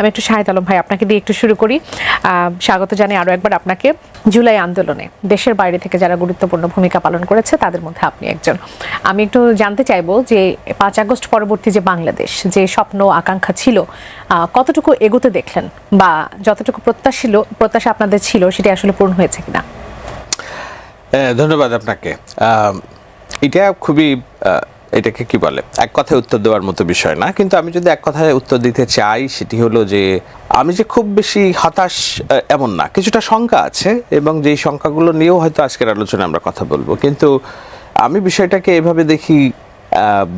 আমি একটু শাহেদ আলম ভাই আপনাকে দিয়ে একটু শুরু করি। স্বাগত জানাই আরও একবার আপনাকে জুলাই আন্দোলনে। দেশের বাইরে থেকে যারা গুরুত্বপূর্ণ ভূমিকা পালন করেছে তাদের মধ্যে আপনি একজন। আমি একটু জানতে চাইব যে পাঁচ আগস্ট পরবর্তী যে বাংলাদেশ যে স্বপ্ন আকাঙ্ক্ষা ছিল কতটুকু এগোতে দেখলেন? বা যতটুকু প্রত্যাশা ছিল প্রত্যাশা আপনাদের ছিল সেটা আসলে পূর্ণ হয়েছে কিনা? হ্যাঁ, ধন্যবাদ আপনাকে। এটা খুবই এটাকে কি বলে? এক কথায় উত্তর দেওয়ার মতো বিষয় না। কিন্তু আমি যদি এক কথায় উত্তর দিতে চাই, সেটি হলো যে, আমি যে খুব বেশি হতাশ এমন না। কিছুটা শঙ্কা আছে এবং যেই শঙ্কাগুলো নিয়েও হয়তো আজকের আলোচনায় আমরা কথা বলব। কিন্তু আমি বিষয়টাকে এভাবে দেখি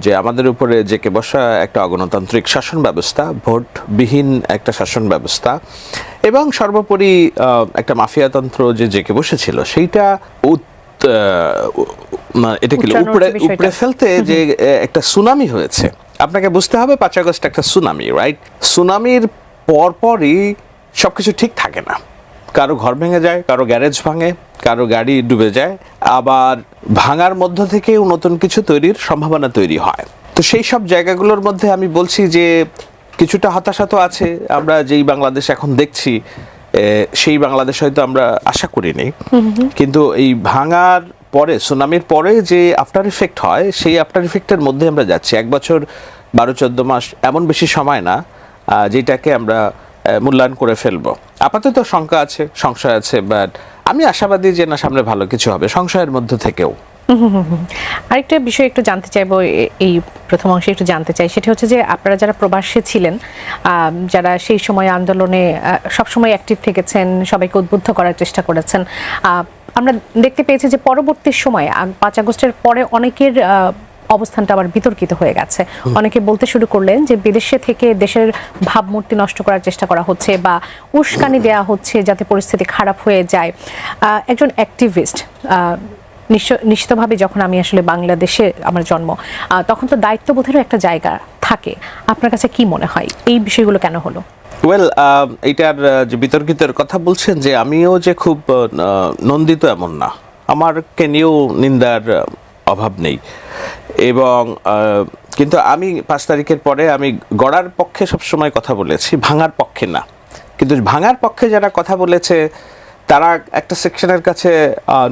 যে আমাদের উপরে জেকে বসা একটা অগণতান্ত্রিক শাসন ব্যবস্থা, ভোটবিহীন একটা শাসন ব্যবস্থা এবং সর্বোপরি একটা মাফিয়াতন্ত্র যে জেকে বসেছিল, সেইটা উত- আহ, মা- এটা কি উচ্চারণ উপরে উপরে ফেলতে যে একটা সুনামি হয়েছে আপনাকে বুঝতে হবে পাঁচ আগস্ট একটা সুনামি রাইট সুনামির পরপরই সবকিছু ঠিক থাকে না। কারও ঘর ভেঙে যায় কারও গ্যারেজ ভাঙে কারও গাড়ি ডুবে যায় আবার ভাঙার মধ্য থেকেও নতুন কিছু তৈরির সম্ভাবনা তৈরি হয়। তো সেই সব জায়গাগুলোর মধ্যে আমি বলছি যে কিছুটা হতাশা তো আছে। আমরা যেই বাংলাদেশ এখন দেখছি সেই বাংলাদেশ হয়তো আমরা আশা করিনি। কিন্তু এই ভাঙার পরে, সুনামির পরে যে আফটার ইফেক্ট হয়, সেই আফটার ইফেক্টের মধ্যে আমরা যাচ্ছি। এক বছর বারো, চোদ্দ মাস এমন বেশি সময় না যেটাকে আমরা মূল্যায়ন করে ফেলব। আপাতত শঙ্কা আছে, সংশয় আছে বাট আমি আশাবাদী যে না, সামনে ভালো কিছু হবে, সংশয়ের মধ্যে থেকেও। আরেকটা বিষয় একটু জানতে চাইব এই প্রথম অংশে একটু জানতে চাই সেটা হচ্ছে যে আপনারা যারা প্রবাসে ছিলেন যারা সেই সময় আন্দোলনে সবসময় অ্যাক্টিভ থেকেছেন সবাইকে উদ্বুদ্ধ করার চেষ্টা করেছেন আমরা দেখতে পেয়েছি যে পরবর্তী সময়ে পাঁচ আগস্টের পরে অনেকের অবস্থানটা আবার বিতর্কিত হয়ে গেছে। অনেকে বলতে শুরু করলেন যে বিদেশে থেকে দেশের ভাবমূর্তি নষ্ট করার চেষ্টা করা হচ্ছে বা উস্কানি দেওয়া হচ্ছে যাতে পরিস্থিতি খারাপ হয়ে যায়। একজন অ্যাক্টিভিস্ট নিশ্চিতভাবে যখন আমি আসলে বাংলাদেশে আমার জন্ম তখন তো দায়িত্ববোধেরও একটা জায়গা থাকে। আপনার কাছে কি মনে হয়? এই বিষয়গুলো কেন হলো? ওয়েল এটার যে বিতর্কিতের কথা বলছেন যে আমিও যে খুব নন্দিত এমন না। আমারকে নিয়েও নিন্দার অভাব নেই। এবং কিন্তু আমি পাঁচ তারিখের পরে আমি গড়ার পক্ষে সবসময় কথা বলেছি, ভাঙার পক্ষে না। কিন্তু ভাঙার পক্ষে যারা কথা বলেছে তারা একটা সেকশনের কাছে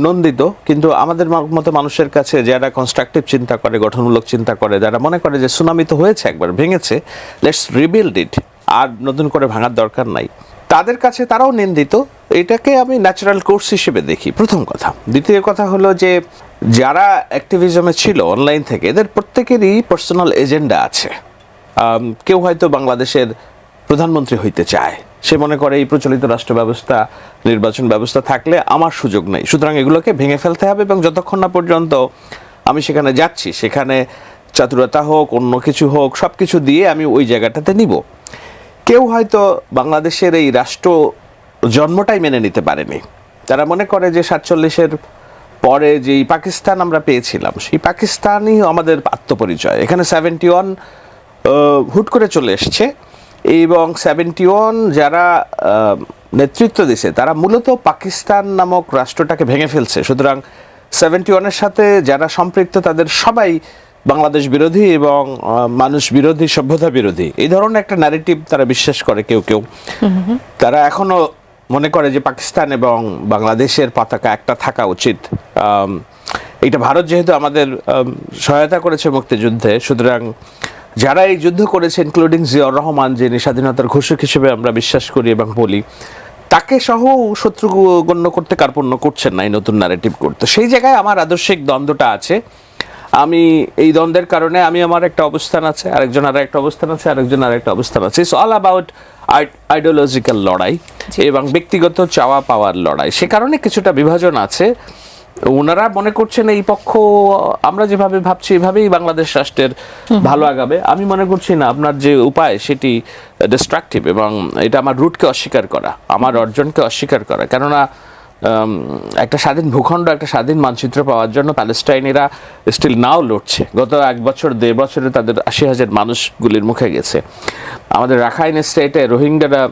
নন্দিত, কিন্তু আমাদের মতো মানুষের কাছে যারা কনস্ট্রাকটিভ চিন্তা করে, গঠনমূলক চিন্তা করে, যারা মনে করে যে সুনামি তো হয়েছে একবার, ভেঙেছে লেটস রিবিল্ড ইট আর নতুন করে ভাঙার দরকার নাই। তাদের কাছে তারাও নিন্দিত, এটাকে আমি ন্যাচারাল কোর্স হিসেবে দেখি, প্রথম কথা। দ্বিতীয় কথা হলো যে, যারা অ্যাক্টিভিজমে ছিল অনলাইন থেকে, এদের প্রত্যেকেরই পার্সোনাল এজেন্ডা আছে। কেউ হয়তো বাংলাদেশের প্রধানমন্ত্রী হইতে চায় সে মনে করে এই প্রচলিত রাষ্ট্র ব্যবস্থা, নির্বাচন ব্যবস্থা থাকলে আমার সুযোগ নেই। সুতরাং এগুলোকে ভেঙে ফেলতে হবে এবং যতক্ষণ না পর্যন্ত আমি সেখানে যাচ্ছি, সেখানে চাতুরতা হোক, অন্য কিছু হোক সব কিছু দিয়ে আমি ওই জায়গাটাতে নিব। কেউ হয়তো বাংলাদেশের এই রাষ্ট্র জন্মটাই মেনে নিতে পারেনি। তারা মনে করে যে সাতচল্লিশের পরে যেই পাকিস্তান আমরা পেয়েছিলাম, সেই পাকিস্তানই আমাদের আত্মপরিচয়। এখানে সেভেন্টি ওয়ান হুট করে চলে এসছে। এবং সেভেন্টি ওয়ান যারা নেতৃত্ব দিছে, তারা মূলত পাকিস্তান নামক রাষ্ট্রটাকে ভেঙে ফেলছে। সুতরাং সেভেন্টি ওয়ানের সাথে যারা সম্পৃক্ত, তাদের সবাই বাংলাদেশ বিরোধী এবং মানুষ বিরোধী, সভ্যতা বিরোধী। এই ধরনের একটা ন্যারেটিভ তারা বিশ্বাস করে কেউ কেউ। তারা এখনও মনে করে যে পাকিস্তান এবং বাংলাদেশের পতাকা একটা থাকা উচিত। এটা ভারত যেহেতু আমাদের সহায়তা করেছে মুক্তিযুদ্ধে, সুতরাং যারা এই যুদ্ধ করেছে ইনক্লুডিং জিয়াউর রহমান যিনি স্বাধীনতার ঘোষক হিসেবে আমরা বিশ্বাস করি এবং বলি তাকে সহ শত্রু গণ্য করতে কার্পণ্য করছেন না এই নতুন ন্যারেটিভ করতে সেই জায়গায় আমার আদর্শিক দ্বন্দ্বটা আছে। আমি এই দ্বন্দ্বের কারণে আমি আমার একটা অবস্থান আছে আরেকজন আর একটা অবস্থান আছে আরেকজন আর একটা অবস্থান আছে। ইটস অল অ্যাবাউট আইডিওলজিক্যাল লড়াই এবং ব্যক্তিগত চাওয়া পাওয়ার লড়াই। সে কারণে কিছুটা বিভাজন আছে। ওনারা মনে করছেন এই পক্ষ আমরা যেভাবে ভাবছি এভাবেই বাংলাদেশ রাষ্ট্রের ভালো আগাবে। আমি মনে করছি না আপনার যে উপায় সেটি ডিস্ট্রাকটিভ এবং এটা আমার রুটকে অস্বীকার করা আমার অর্জনকে অস্বীকার করা। কেননা একটা স্বাধীন ভূখণ্ড একটা স্বাধীন মানচিত্র পাওয়ার জন্য প্যালেস্টাইনিরা স্টিল নাও লড়ছে। গত এক বছর দেড় বছরে তাদের আশি হাজার মানুষগুলির মুখে গেছে। আমাদের রাখাইন স্টেটে রোহিঙ্গারা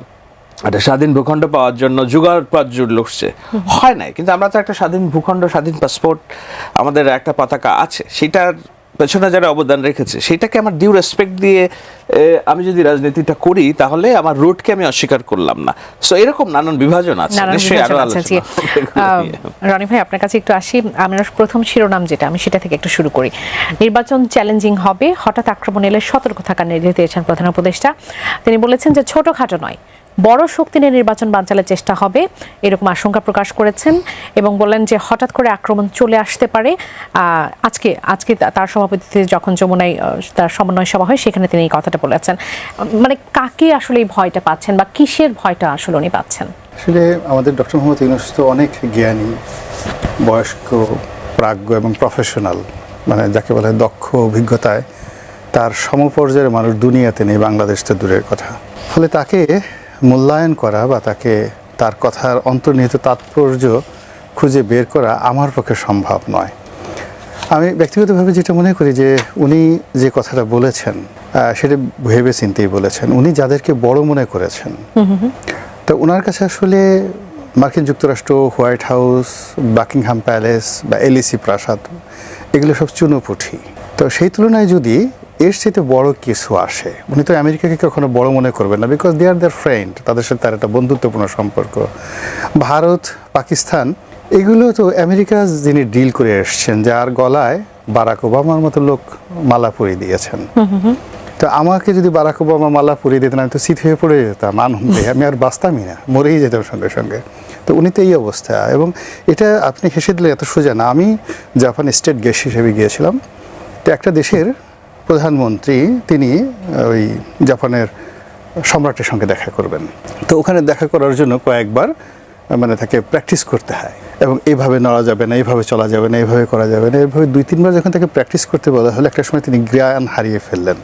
একটা স্বাধীন ভূখণ্ড পাওয়ার জন্য যুগার পর যুগ লড়ছে হয় নাই কিন্তু আমরা তো একটা স্বাধীন ভূখণ্ড স্বাধীন পাসপোর্ট আমাদের একটা পতাকা আছে সেটার পেছনে যারা অবদান রেখেছে সেটাকে আমার ডিউ রেসপেক্ট দিয়ে আমি যদি রাজনীতিটা করি তাহলে আমার রুটকে আমি অস্বীকার করলাম না। সো এরকম নানান বিভাজন আছে নিশ্চয়ই আরও। আলোচনা। রনি ভাই আপনার কাছে একটু আসি। আমরা প্রথম শিরোনাম যেটা আমি সেটা থেকে একটু শুরু করি। নির্বাচন চ্যালেঞ্জিং হবে হঠাৎ আক্রমণ এলে সতর্ক থাকার নির্দেশ দিয়েছেন প্রধান উপদেষ্টা। তিনি বলেছেন যে ছোটখাটো নয় বড় শক্তি নিয়ে নির্বাচন বানচালের চেষ্টা হবে, এরকম আশঙ্কা প্রকাশ করেছেন এবং বললেন যে হঠাৎ করে আক্রমণ চলে আসতে পারে। আজকে আজকে তার সভাপতিত্বে যখন যমুনায় তার সমন্বয় সভা হয়, সেখানে তিনি এই কথাটা বলেছেন। মানে কাকে আসলে এই ভয়টা পাচ্ছেন বা কিসের ভয়টা আসলে উনি পাচ্ছেন? আসলে আমাদের ডক্টর মোহাম্মদ ইউনুস তো অনেক জ্ঞানী, বয়স্ক, প্রাজ্ঞ এবং প্রফেশনাল মানে যাকে বলে দক্ষ অভিজ্ঞতায়। তার সমপর্যায়ের মানুষ দুনিয়াতে নেই, বাংলাদেশ তো দূরের কথা। ফলে তাকে মূল্যায়ন করা বা তাকে তার কথার অন্তর্নিহিত তাৎপর্য খুঁজে বের করা আমার পক্ষে সম্ভব নয়। আমি ব্যক্তিগতভাবে যেটা মনে করি যে উনি যে কথাটা বলেছেন সেটা ভেবে চিন্তেই বলেছেন। উনি যাদেরকে বড় মনে করেছেন। তো ওনার কাছে আসলে মার্কিন যুক্তরাষ্ট্র হোয়াইট হাউস বাকিংহাম প্যালেস বা এলিসি প্রাসাদ এগুলো সব চুনোপুঠি। তো সেই তুলনায় যদি এর সাথে বড় কিছু আসে। উনি তো আমেরিকাকে কখনো বড় মনে করবেন না because they R there friend তাদের সাথে তার একটা বন্ধুত্বপূর্ণ সম্পর্ক। ভারত পাকিস্তান এগুলো তো আমেরিকা যিনি ডিল করে এসছেন যার গলায় বারাক ওবামার মতো লোক মালা পরিয়ে দিয়েছেন। তো আমাকে যদি বারাক ওবামা মালা পরিয়ে দিতেন আমি তো শীত হয়ে পড়ে যেতাম আনন্দে আমি আর বাঁচতামই না মরেই যেতাম সঙ্গে সঙ্গে। তো উনি তো এই অবস্থা এবং এটা আপনি হেসে দিলে এত সোজা না আমি জাপান স্টেট গেস্ট হিসেবে গিয়েছিলাম তো একটা দেশের প্রধানমন্ত্রী, তিনি ওই জাপানের সম্রাটের সঙ্গে দেখা করবেন। তো ওখানে দেখা করার জন্য কয়েকবার মানে তাকে প্র্যাকটিস করতে হয়। এবং এইভাবে নড়া যাবে না এইভাবে চলা যাবে না এইভাবে করা যাবে না এইভাবে দুই, তিনবার যখন তাকে প্র্যাকটিস করতে বলা হলো, একটা সময় তিনি জ্ঞান হারিয়ে ফেললেন।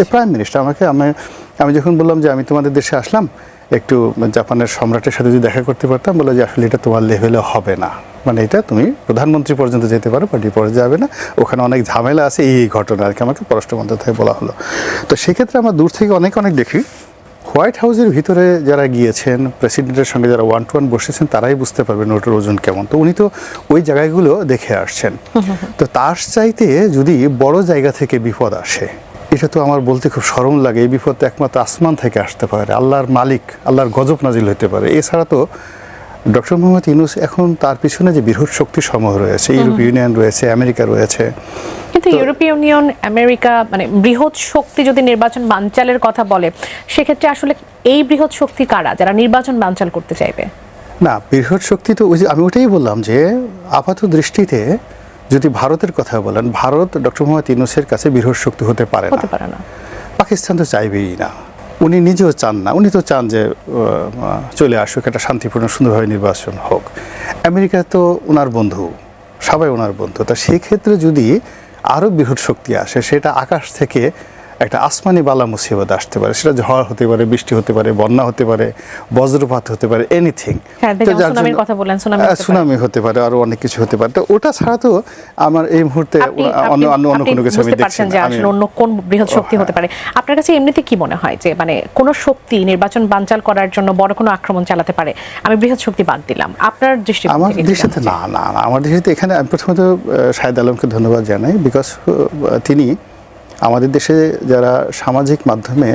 এই প্রাইম মিনিস্টার, আমাকে, আমি আমি যখন বললাম যে আমি তোমাদের দেশে আসলাম, একটু জাপানের সম্রাটের সাথে যদি দেখা করতে পারতাম বলে যে আসলে এটা তোমার লেভেলে হবে না। মানে এটা তুমি প্রধানমন্ত্রী পর্যন্ত যেতে পারো পার্টি পর্যন্ত যাবে না। ওখানে অনেক ঝামেলা আছে এই এই ঘটনা আর কি আমাকে পররাষ্ট্র মন্ত্রী থেকে বলা হলো। তো সেক্ষেত্রে আমরা দূর থেকে অনেক অনেক দেখি। হোয়াইট হাউসের ভিতরে যারা গিয়েছেন প্রেসিডেন্টের সঙ্গে যারা ওয়ান টু ওয়ান বসেছেন তারাই বুঝতে পারবেন ওটার ওজন কেমন। তো উনি তো ওই জায়গাগুলো দেখে আসছেন। তো তার চাইতে যদি বড় জায়গা থেকে বিপদ আসে এটা তো আমার বলতে খুব সরম লাগে। এই বিপদ তো একমাত্র আসমান থেকে আসতে পারে। আল্লাহর মালিক আল্লাহর গজব নাজিল হতে পারে। এছাড়া তো ডক্টর মোহাম্মদ ইউনুস এখন তার পিছনে যে বৃহৎ শক্তি সমূহ রয়েছে ইউরোপীয় ইউনিয়ন রয়েছে আমেরিকা রয়েছে। কিন্তু ইউরোপীয় ইউনিয়ন আমেরিকা মানে বৃহৎ শক্তি যদি নির্বাচন বানচালের কথা বলে সেক্ষেত্রে আসলে এই বৃহৎ শক্তি কারা যারা নির্বাচন বানচাল করতে চাইবে? না বৃহৎ শক্তি তো ওই যে আমি ওটাই বললাম যে আপাত দৃষ্টিতে যদি ভারতের কথা বলেন ভারত ডক্টর মোহাম্মদ ইউনুসের কাছে বৃহৎ শক্তি হতে পারে না। হতে পারে না। পাকিস্তান তো চাইবেই না। উনি নিজেও চান না। উনি তো চান যে চলে আসুক, একটা শান্তিপূর্ণ, সুন্দরভাবে নির্বাচন হোক। আমেরিকা তো ওনার বন্ধু, সবাই ওনার বন্ধু। তা সেক্ষেত্রে যদি আরও বৃহৎ শক্তি আসে, সেটা আকাশ থেকে একটা আসমানি বালা মুসিবত আসতে পারে। সেটা ঝড় হতে পারে বৃষ্টি হতে পারে বন্যা হতে পারে বজ্রপাত হতে পারে এনিথিং হ্যাঁ, সুনামি হতে পারে। আরও অনেক কিছু হতে পারে। তো ওটা ছাড়া তো আমার এই মুহূর্তে অন্য অন্য অন্য কোনো কিছু আমি দেখছি অন্য কোন বৃহৎ শক্তি হতে পারে। আপনার কাছে এমনিতে কি মনে হয় যে মানে কোন শক্তি নির্বাচন বানচাল করার জন্য বড় কোনো আক্রমণ চালাতে পারে? আমি বৃহৎ শক্তি বাদ দিলাম। আপনার দৃষ্টি আমার দৃষ্টিতে না না আমার দৃষ্টিতে এখানে প্রথমত শাহেদ আলমকে ধন্যবাদ জানাই বিকজ তিনি আমাদের দেশে যারা সামাজিক মাধ্যমে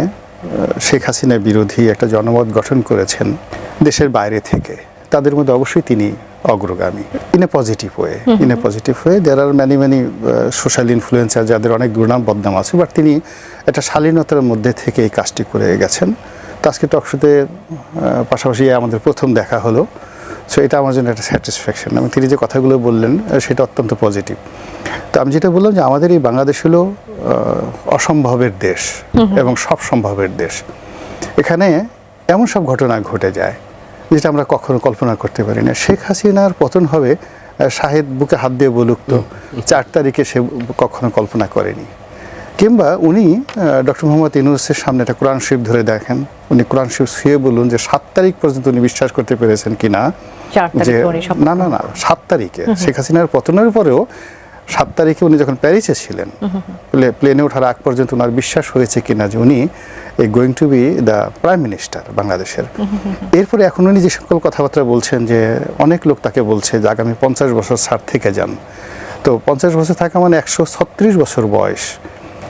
শেখ হাসিনা বিরোধী একটা জনমত গঠন করেছেন দেশের বাইরে থেকে তাদের মধ্যে অবশ্যই তিনি অগ্রগামী in a positive way in a positive way there are many many social influencer যাদের অনেক দুর্নাম বদনাম আছে বাট তিনি একটা শালীনতার মধ্যে থেকে এই কাজটি করে গেছেন। তো আজকে টকশোতে পাশাপাশি আমাদের প্রথম দেখা হলো। সো এটা আমার জন্য একটা স্যাটিসফ্যাকশন এবং তিনি যে কথাগুলো বললেন সেটা অত্যন্ত পজিটিভ তো আমি যেটা বললাম যে আমাদের এই বাংলাদেশ হলো অসম্ভবের দেশ এবং সব সম্ভবের দেশ। এখানে এমন সব ঘটনা ঘটে যায় যেটা আমরা কখনো কল্পনা করতে পারি না। শেখ হাসিনার পতন হবে শাহেদ বুকে হাত দিয়ে বলুক তো চার তারিখে সে কখনো কল্পনা করেনি। কিংবা উনি ডক্টর মোহাম্মদ ইউনুসের সামনে একটা কোরআন শরীফ ধরে দেখেন। উনি কোরআন শরীফ শুয়ে বলুন যে সাত তারিখ পর্যন্ত উনি বিশ্বাস করতে পেরেছেন কিনা চার যে না না না সাত তারিখে। শেখ হাসিনার পতনের পরেও সাত তারিখে উনি যখন প্যারিসে ছিলেন প্লে- প্লেনে ওঠার আগ পর্যন্ত ওনার বিশ্বাস হয়েছে কিনা যে উনি এই going to be the prime minister বাংলাদেশের। এরপরে এখন উনি যে সকল কথাবার্তা বলছেন যে অনেক লোক তাকে বলছে যে আগামী পঞ্চাশ বছর সার থেকে যান। তো পঞ্চাশ বছর থাকা মানে একশো ছত্রিশ বছর বয়স।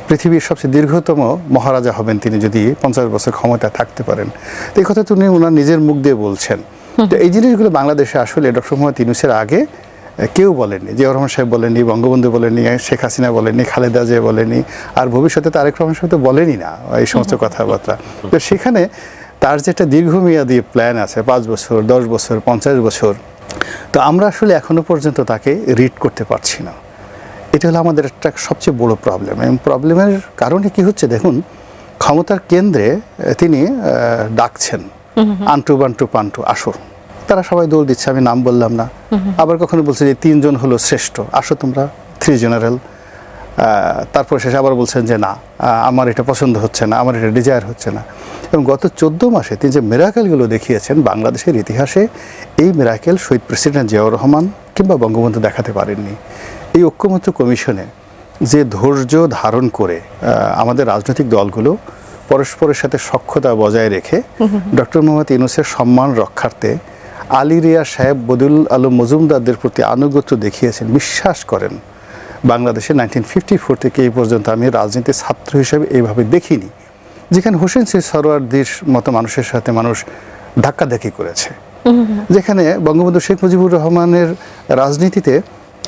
পৃথিবীর সবচেয়ে দীর্ঘতম মহারাজা হবেন তিনি যদি পঞ্চাশ বছর ক্ষমতায় থাকতে পারেন। এই কথা তিনি ওনার নিজের মুখ দিয়ে বলছেন। তো এই জিনিসগুলো বাংলাদেশে আসলে ডক্টর মোহাম্মদ ইউনুসের আগে কেউ বলেননি। জিয়াউর রহমান সাহেব বলেননি বঙ্গবন্ধু বলেননি শেখ হাসিনা বলেননি খালেদা জিয়া বলেনি আর ভবিষ্যতে তারেক রহমান সাহেব তো বলেনি না এই সমস্ত কথাবার্তা। তো সেখানে তার যেটা দীর্ঘমেয়াদী প্ল্যান আছে পাঁচ বছর দশ বছর পঞ্চাশ বছর তো আমরা আসলে এখনও পর্যন্ত তাকে রিড করতে পারছি না। এটা হলো আমাদের একটা সবচেয়ে বড় প্রবলেম এবং প্রবলেমের কারণে কি হচ্ছে দেখুন ক্ষমতার কেন্দ্রে তিনি ডাকছেন। আন্টু বান্টু পান্টু আসো তারা সবাই দৌড় দিচ্ছে আমি নাম বললাম না। আবার কখনো বলছে যে তিনজন হলো শ্রেষ্ঠ আসো তোমরা থ্রি জেনারেল তারপর শেষে আবার বলছেন যে না আমার এটা পছন্দ হচ্ছে না আমার এটা ডিজায়ার হচ্ছে না। এবং গত চোদ্দ মাসে তিনি যে মেরাকেলগুলো দেখিয়েছেন বাংলাদেশের ইতিহাসে এই মেরাকেল শহীদ প্রেসিডেন্ট জিয়াউর রহমান কিংবা বঙ্গবন্ধু দেখাতে পারেননি। এই ঐক্যমত্য কমিশনে যে ধৈর্য ধারণ করে আমাদের রাজনৈতিক দলগুলো পরস্পরের সাথে সক্ষতা বজায় রেখে ডক্টর মোহাম্মদ ইউনুসের সম্মান রক্ষার্থে আলী রিয়া সাহেব বদুল আলম মজুমদারদের প্রতি আনুগত্য দেখিয়েছেন বিশ্বাস করেন। বাংলাদেশে নাইনটিন ফিফটি ফোর থেকে এই পর্যন্ত আমি রাজনীতির ছাত্র হিসেবে এইভাবে দেখিনি যেখানে হোসেন সি সরোয়ারদির মতো মানুষের সাথে মানুষ ধাক্কাধাক্কি করেছে। যেখানে বঙ্গবন্ধু শেখ মুজিবুর রহমানের রাজনীতিতে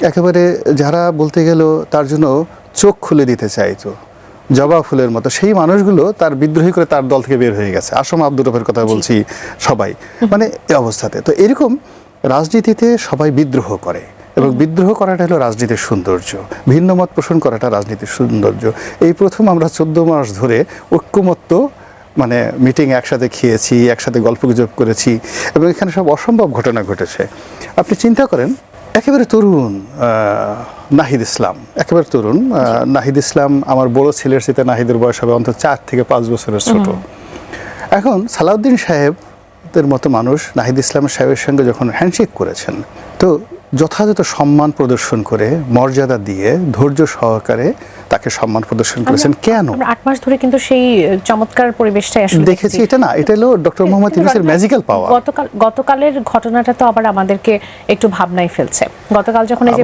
একেবারে যারা বলতে গেল তার জন্য চোখ খুলে দিতে চাইতো জবা ফুলের মতো সেই মানুষগুলো তার বিদ্রোহী করে তার দল থেকে বের হয়ে গেছে। আসম আব্দুর রফের কথা বলছি সবাই। মানে এই অবস্থাতে। তো এরকম রাজনীতিতে সবাই বিদ্রোহ করে এবং বিদ্রোহ করাটা হলো রাজনীতির সৌন্দর্য। ভিন্ন মত পোষণ করাটা রাজনীতির সৌন্দর্য। এই প্রথম আমরা চোদ্দ মাস ধরে ঐক্যমত্য মানে মিটিং একসাথে খেয়েছি একসাথে গল্প গুজব করেছি এবং এখানে সব অসম্ভব ঘটনা ঘটেছে। আপনি চিন্তা করেন একেবারে তরুণ নাহিদ ইসলাম। একেবারে তরুণ নাহিদ ইসলাম আমার বড় ছেলের সাথে নাহিদের বয়স হবে অন্তত চার থেকে পাঁচ বছরের ছোট। এখন সালাউদ্দিন সাহেবদের মতো মানুষ নাহিদ ইসলাম সাহেবের সঙ্গে যখন হ্যান্ডশেক করেছেন তো যথাযথ সম্মান প্রদর্শন করে মর্যাদা দিয়ে ধৈর্য সহকারে তাকে সম্মান প্রদর্শন করেছেন। কেন? আট মাস ধরে কিন্তু সেই চমৎকার পরিবেশটাই আসলে দেখেছি। এটা না এটা হলো ডক্টর মোহাম্মদ ইউনুসের ম্যাজিক্যাল পাওয়ার গতকাল গতকালের ঘটনাটা তো আবার আমাদেরকে একটু ভাবনায় ফেলছে। গতকাল যখন এই যে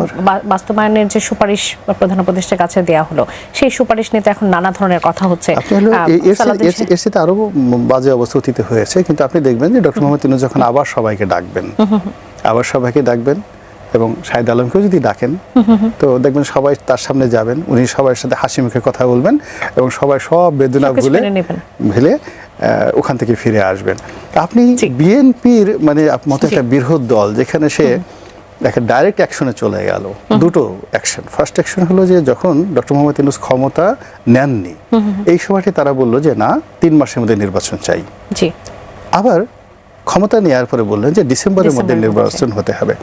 বাস্তবায়নের যে সুপারিশ প্রধান উপদেষ্টার কাছে দেয়া হলো সেই সুপারিশ নিয়ে তো এখন নানা ধরনের কথা হচ্ছে। এর সাথে আরও বাজে অবস্থা অতীতে হয়েছে কিন্তু আপনি দেখবেন যে ডক্টর মোহাম্মদ ইউনুস যখন আবার সবাইকে ডাকবেন আবার সবাইকে ডাকবেন এবং শাহিদ আলমকেও যদি ডাকেন তো দেখবেন সবাই তার সামনে যাবেন উনি সবার সাথে হাসি মুখে কথা বলবেন এবং সবাই সব বেদনা ভুলে ভেলে ওখান থেকে ফিরে আসবেন। আপনি বিএনপির মানে মতো একটা বৃহৎ দল যেখানে সে একটা ডাইরেক্ট অ্যাকশনে চলে গেল। দুটো অ্যাকশন ফার্স্ট অ্যাকশন হলো যে যখন ডক্টর মোহাম্মদ ইউনুস ক্ষমতা নেননি এই সময়টি তারা বলল যে না তিন মাসের মধ্যে নির্বাচন চাই। আবার ক্ষমতা নেওয়ার পরে বললেন যে ডিসেম্বরের মধ্যে নির্বাচন হতে হবে।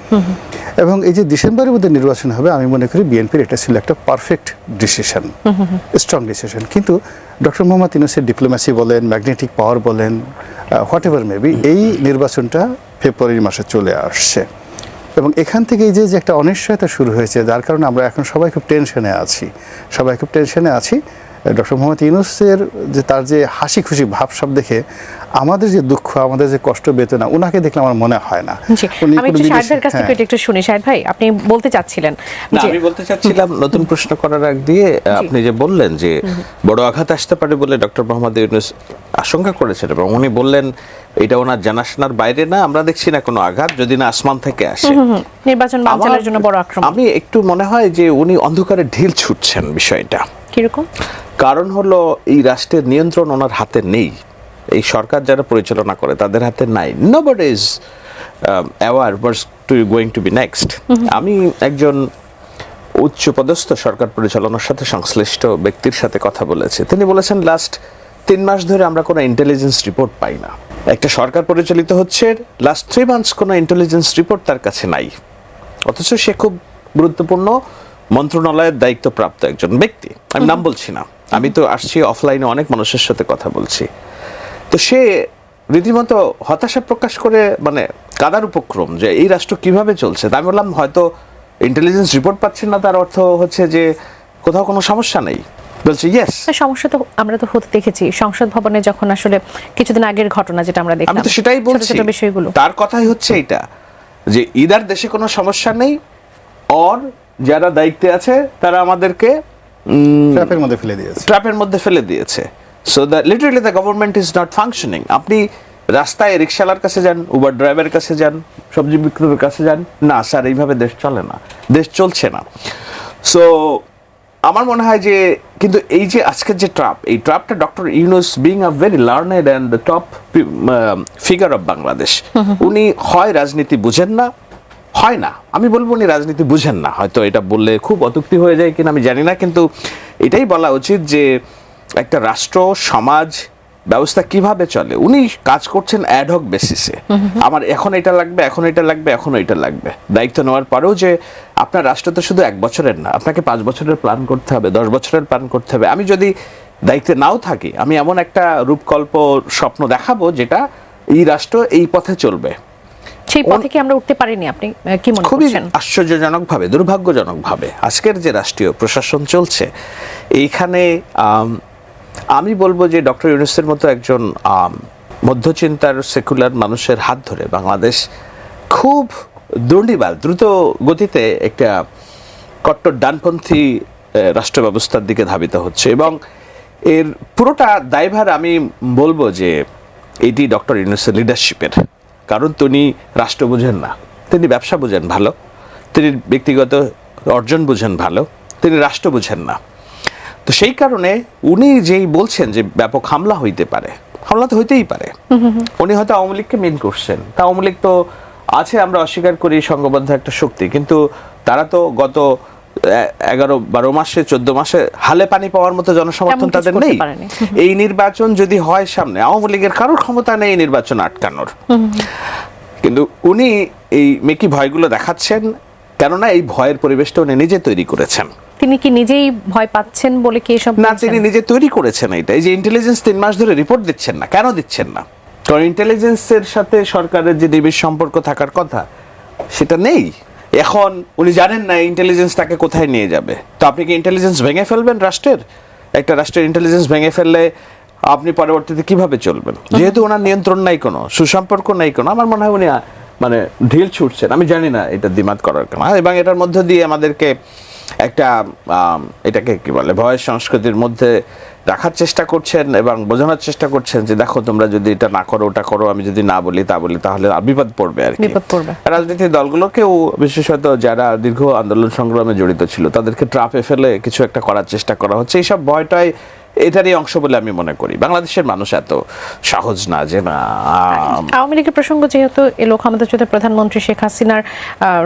এবং এই যে ডিসেম্বরের মধ্যে নির্বাচন হবে আমি মনে করি বিএনপির এটা ছিল একটা পারফেক্ট ডিসিশন স্ট্রং ডিসিশন কিন্তু ডক্টর মোহাম্মদ ইউনুসের ডিপ্লোমেসি বলেন ম্যাগনেটিক পাওয়ার বলেন হোয়াট এভার মেবি এই নির্বাচনটা ফেব্রুয়ারি মাসে চলে আসছে। এবং এখান থেকে এই যে যে একটা অনিশ্চয়তা শুরু হয়েছে যার কারণে আমরা এখন সবাই খুব টেনশনে আছি। সবাই খুব টেনশনে আছি। ডক্টর মোহাম্মদ ইউনুসের যে তার যে হাসি খুশি ভাবসাব দেখে আমাদের যে দুঃখ আমাদের যে কষ্ট বেদনা ওনাকে দেখলে আমার মনে হয় না। উনি আমি একটু বিদেশি- কাছ থেকে হ্যাঁ। একটু শুনি। শাহেদ ভাই আপনি বলতে চাচ্ছিলেন আমি বলতে চাচ্ছিলাম নতুন প্রশ্ন করার আগ দিয়ে আপনি যে বললেন যে বড় আঘাত আসতে পারে বলে ডক্টর মোহাম্মদ ইউনুস আশঙ্কা করেছেন এবং উনি বললেন এটা ওনার জানাশোনার বাইরে না আমরা দেখছি না কোনো আঘাত যদি না আসমান থেকে আসে। নির্বাচন বানচালের জন্য বড় আক্রমণ। আমি একটু মনে হয় যে উনি অন্ধকারে ঢিল ছুটছেন বিষয়টা। কীরকম? কারণ হলো এই রাষ্ট্রের নিয়ন্ত্রণ ওনার হাতে নেই। এই সরকার যারা পরিচালনা করে তাদের হাতে নাই। Nobody is aware worse to going to be next আমি একজন উচ্চ পদস্থ সরকার পরিচালনার সাথে সংশ্লিষ্ট ব্যক্তির সাথে কথা বলেছি। তিনি বলেছেন লাস্ট তিন মাস ধরে আমরা কোনো ইন্টেলিজেন্স রিপোর্ট পাই না। একটা সরকার পরিচালিত হচ্ছে লাস্ট থ্রি মান্থস কোনো ইন্টেলিজেন্স রিপোর্ট তার কাছে নাই। অথচ সে খুব গুরুত্বপূর্ণ মন্ত্রণালয়ের দায়িত্বপ্রাপ্ত একজন ব্যক্তি। আমি নাম বলছি না। আমি তো আসছি অফলাইনে অনেক মানুষের সাথে কথা বলছি। তো সে রীতিমতো হতাশা প্রকাশ করে মানে কাদার উপক্রম যে এই রাষ্ট্র কীভাবে চলছে? তা আমি বললাম হয়তো ইন্টেলিজেন্স রিপোর্ট পাচ্ছেন না তার অর্থ হচ্ছে যে কোথাও কোনো সমস্যা নেই। বলছে ইয়েস সমস্যা তো আমরা তো হতে দেখেছি। সংসদ ভবনে যখন আসলে কিছুদিন আগের ঘটনা যেটা আমরা আমি তো সেটাই বলছি। বিষয়গুলো। তার কথাই হচ্ছে এটা যে ইদার দেশে কোনো সমস্যা নেই অর যারা দায়িত্বে আছে তারা আমাদেরকে ট্র্যাপের মধ্যে ফেলে দিয়েছে। ট্র্যাপের মধ্যে ফেলে দিয়েছে। So the literally the government is not functioning আপনি রাস্তায় রিক্সাওয়ালার কাছে যান উবার ড্রাইভারের কাছে যান সবজি বিক্রেতার কাছে যান না স্যার এইভাবে দেশ চলে না। দেশ চলছে না। সো আমার মনে হয় যে কিন্তু এই যে আজকের যে ট্রাপ এই ট্রাপটা doctor Yunus being a very learned and the top figure of Bangladesh উনি হয় রাজনীতি বুঝেন না হয় না। আমি বলব উনি রাজনীতি বুঝেন না। হয়তো এটা বললে খুব অতুক্তি হয়ে যায় কিনা আমি জানি না কিন্তু এটাই বলা উচিত যে একটা রাষ্ট্র সমাজ ব্যবস্থা কীভাবে চলে? উনি কাজ করছেন অ্যাডহক বেসিসে আমার এখন এটা লাগবে এখন এটা লাগবে এখন এটা লাগবে। দায়িত্ব নেওয়ার পরেও যে আপনার রাষ্ট্র তো শুধু এক বছরের না আপনাকে পাঁচ বছরের প্ল্যান করতে হবে দশ বছরের প্ল্যান করতে হবে। আমি যদি দায়িত্বে নাও থাকি আমি এমন একটা রূপকল্প স্বপ্ন দেখাবো যেটা এই রাষ্ট্র এই পথে চলবে। সেই পথে কি আমরা উঠতে পারিনি? আপনি কি মনে খুবই আশ্চর্যজনকভাবে দুর্ভাগ্যজনকভাবে আজকের যে রাষ্ট্রীয় প্রশাসন চলছে এইখানে আমি বলব যে ডক্টর ইউনুসের মতো একজন মধ্যচিন্তার সেকুলার মানুষের হাত ধরে বাংলাদেশ খুব দুর্নিবার দ্রুত গতিতে একটা কট্টর ডানপন্থী রাষ্ট্র ব্যবস্থার দিকে ধাবিত হচ্ছে এবং এর পুরোটা দায়ভার আমি বলব যে এটি ডক্টর ইউনুসের লিডারশিপের কারণ তিনি রাষ্ট্র বোঝেন না। তিনি ব্যবসা বোঝেন ভালো। তিনি ব্যক্তিগত অর্জন বোঝেন ভালো। তিনি রাষ্ট্র বোঝেন না। তো সেই কারণে উনি যেই বলছেন যে ব্যাপক হামলা হইতে পারে, হামলা তো হইতেই পারে। উনি হয়তো আওয়ামী লীগকে মেন করছেন। তা আওয়ামী লীগ তো আছে, আমরা অস্বীকার করি সংঘবদ্ধ একটা শক্তি, কিন্তু তারা তো গত এগারো বারো মাসে চোদ্দ মাসে হালে পানি পাওয়ার মতো জনসমর্থন তাদের নেই। এই নির্বাচন যদি হয় সামনে আওয়ামী লীগের কারোর ক্ষমতা নেই এই নির্বাচন আটকানোর। কিন্তু উনি এই মেকি ভয়গুলো দেখাচ্ছেন কেননা এই ভয়ের পরিবেশটা উনি নিজে তৈরি করেছেন। তিনি কি নিজেই ভয় পাচ্ছেন বলে কি এসব না তিনি নিজে তৈরি করেছেন এটা এই যে ইন্টেলিজেন্স তিন মাস ধরে রিপোর্ট দিচ্ছেন না কেন দিচ্ছেন না? কারণ ইন্টেলিজেন্সের সাথে সরকারের যে নিবিড় সম্পর্ক থাকার কথা সেটা নেই। এখন উনি জানেন না ইন্টেলিজেন্স তাকে কোথায় নিয়ে যাবে। তো আপনি কি ইন্টেলিজেন্স ভেঙে ফেলবেন রাষ্ট্রের? একটা রাষ্ট্রের ইন্টেলিজেন্স ভেঙে ফেললে আপনি পরবর্তীতে কীভাবে চলবেন? যেহেতু ওনার নিয়ন্ত্রণ নাই কোনো সুসম্পর্ক নাই কোনো আমার মনে হয় উনি মানে ঢিল ছুটছেন। আমি জানি না এটা দ্বিমাত করার কেন। এবং এটার মধ্য দিয়ে আমাদেরকে একটা এটাকে কি বলে ভয় সংস্কৃতির মধ্যে রাখার চেষ্টা করছেন এবং বোঝানোর চেষ্টা করছেন যে দেখো তোমরা যদি এটা না করো ওটা করো আমি যদি না বলি তা বলি তাহলে বিপদ পড়বে আর কি বিপদ পড়বে। রাজনৈতিক দলগুলোকেও বিশেষত যারা দীর্ঘ আন্দোলন সংগ্রামে জড়িত ছিল তাদেরকে ট্রাপে ফেলে কিছু একটা করার চেষ্টা করা হচ্ছে এইসব ভয়টাই এটারই অংশ বলে আমি মনে করি। বাংলাদেশের মানুষ এত সহজ না যে না আওয়ামী লীগের প্রসঙ্গ যেহেতু এলো ক্ষমতাচ্যুত প্রধানমন্ত্রী শেখ হাসিনার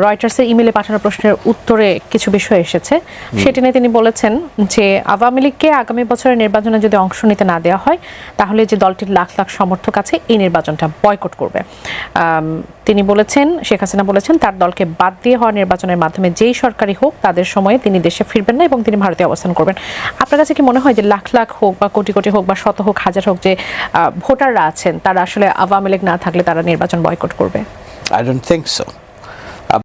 রয়টার্সের ইমেলে পাঠানো প্রশ্নের উত্তরে কিছু বিষয় এসেছে। সেটি নিয়ে তিনি বলেছেন যে আওয়ামী লীগকে আগামী বছরের নির্বাচনে যদি অংশ নিতে না দেওয়া হয় তাহলে যে দলটির লাখ লাখ সমর্থক আছে এই নির্বাচনটা বয়কট করবে। তিনি বলেছেন শেখ হাসিনা বলেছেন তার দলকে বাদ দিয়ে হওয়া নির্বাচনের মাধ্যমে যেই সরকারি হোক তাদের সময়ে তিনি দেশে ফিরবেন না এবং তিনি ভারতে অবস্থান করবেন। আপনার কাছে কি মনে হয় যে লাখ লাখ হোক বা কোটি কোটি হোক বা শত হোক, হাজার হোক যে ভোটাররা আছেন, তারা আসলে আওয়ামী লীগ না থাকলে তারা নির্বাচন বয়কট করবে আই ডোন্ট থিঙ্ক so.